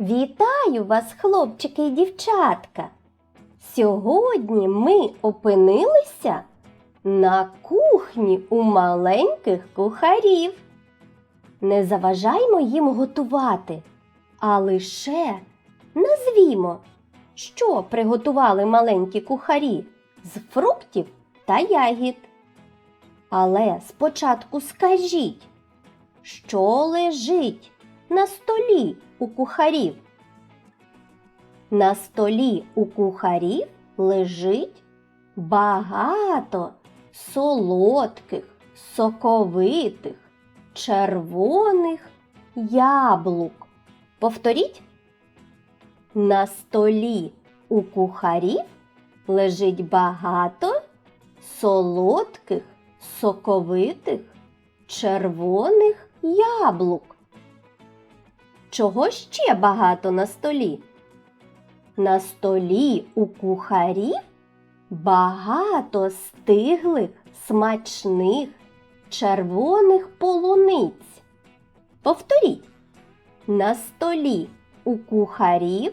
Вітаю вас, хлопчики і дівчатка! Сьогодні ми опинилися на кухні у маленьких кухарів. Не заважаймо їм готувати, а лише назвімо, що приготували маленькі кухарі з фруктів та ягід. Але спочатку скажіть, що лежить на столі у кухарів? На столі у кухарів лежить багато солодких, соковитих, червоних яблук. Повторіть. На столі у кухарів лежить багато солодких, соковитих, червоних яблук. Чого ще багато на столі? На столі у кухарів багато стиглих, смачних, червоних полуниць. Повторіть. На столі у кухарів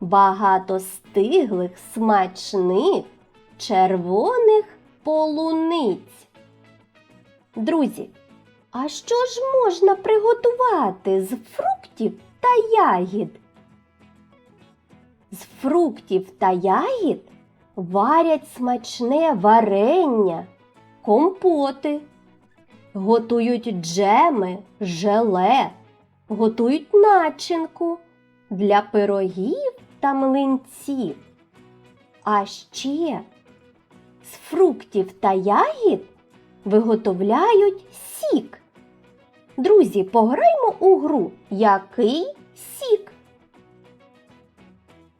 багато стиглих, смачних, червоних полуниць. Друзі, а що ж можна приготувати з фруктів та ягід? З фруктів та ягід варять смачне варення, компоти, готують джеми, желе, готують начинку для пирогів та млинців. А ще з фруктів та ягід виготовляють сік. Друзі, пограймо у гру. Який сік?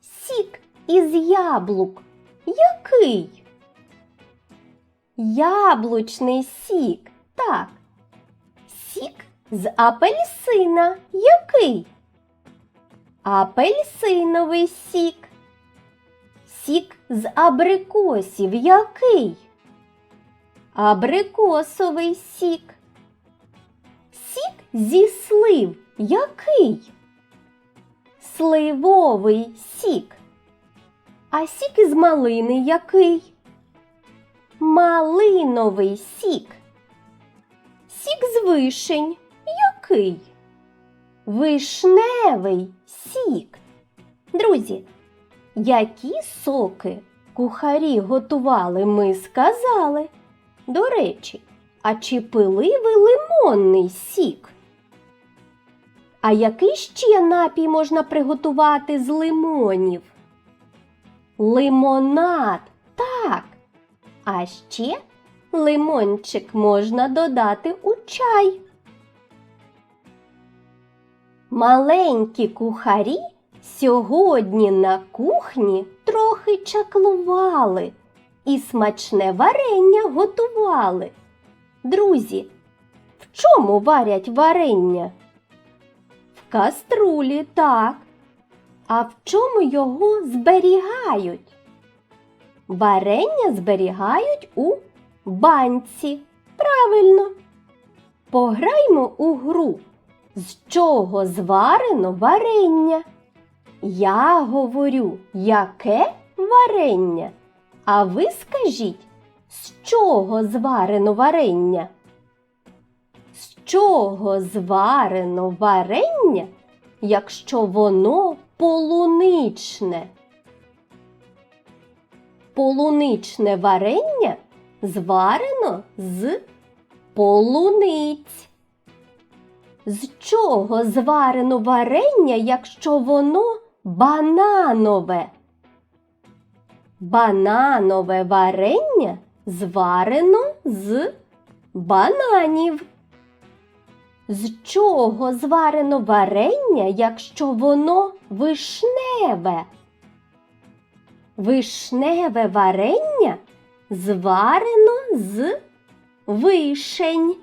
Сік із яблук. Який? Яблучний сік. Так. Сік з апельсина. Який? Апельсиновий сік. Сік з абрикосів. Який? Абрикосовий сік. Сік зі слив. Який? Сливовий сік. А сік із малини який? Малиновий сік. Сік з вишень який? Вишневий сік. Друзі, які соки кухарі готували, ми сказали. До речі, а чи пили ви лимонний сік? А який ще напій можна приготувати з лимонів? Лимонад, так. А ще лимончик можна додати у чай. Маленькі кухарі сьогодні на кухні трохи чаклували і смачне варення готували. Друзі, в чому варять варення? В каструлі, так. А в чому його зберігають? Варення зберігають у банці. Правильно. Пограймо у гру. З чого зварено варення? Я говорю, яке варення? А ви скажіть, з чого зварено варення? З чого зварено варення, якщо воно полуничне? Полуничне варення зварено з полуниць. З чого зварено варення, якщо воно бананове? Бананове варення зварено з бананів. З чого зварено варення, якщо воно вишневе? Вишневе варення зварено з вишень.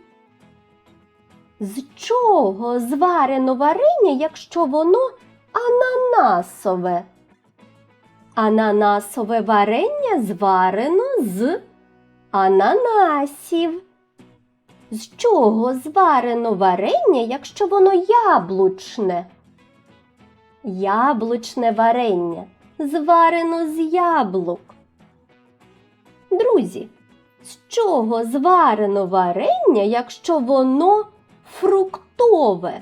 З чого зварено варення, якщо воно ананасове? Ананасове варення зварено з ананасів. З чого зварено варення, якщо воно яблучне? Яблучне варення зварено з яблук. Друзі, з чого зварено варення, якщо воно фруктове?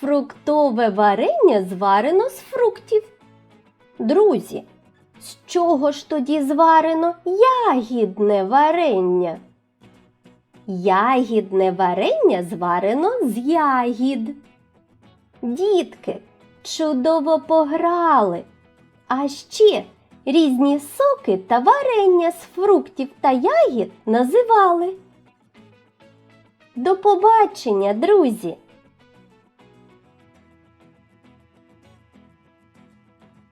Фруктове варення зварено з фруктів. Друзі, з чого ж тоді зварено ягідне варення? Ягідне варення зварено з ягід. Дітки чудово пограли. А ще різні соки та варення з фруктів та ягід називали. До побачення, друзі!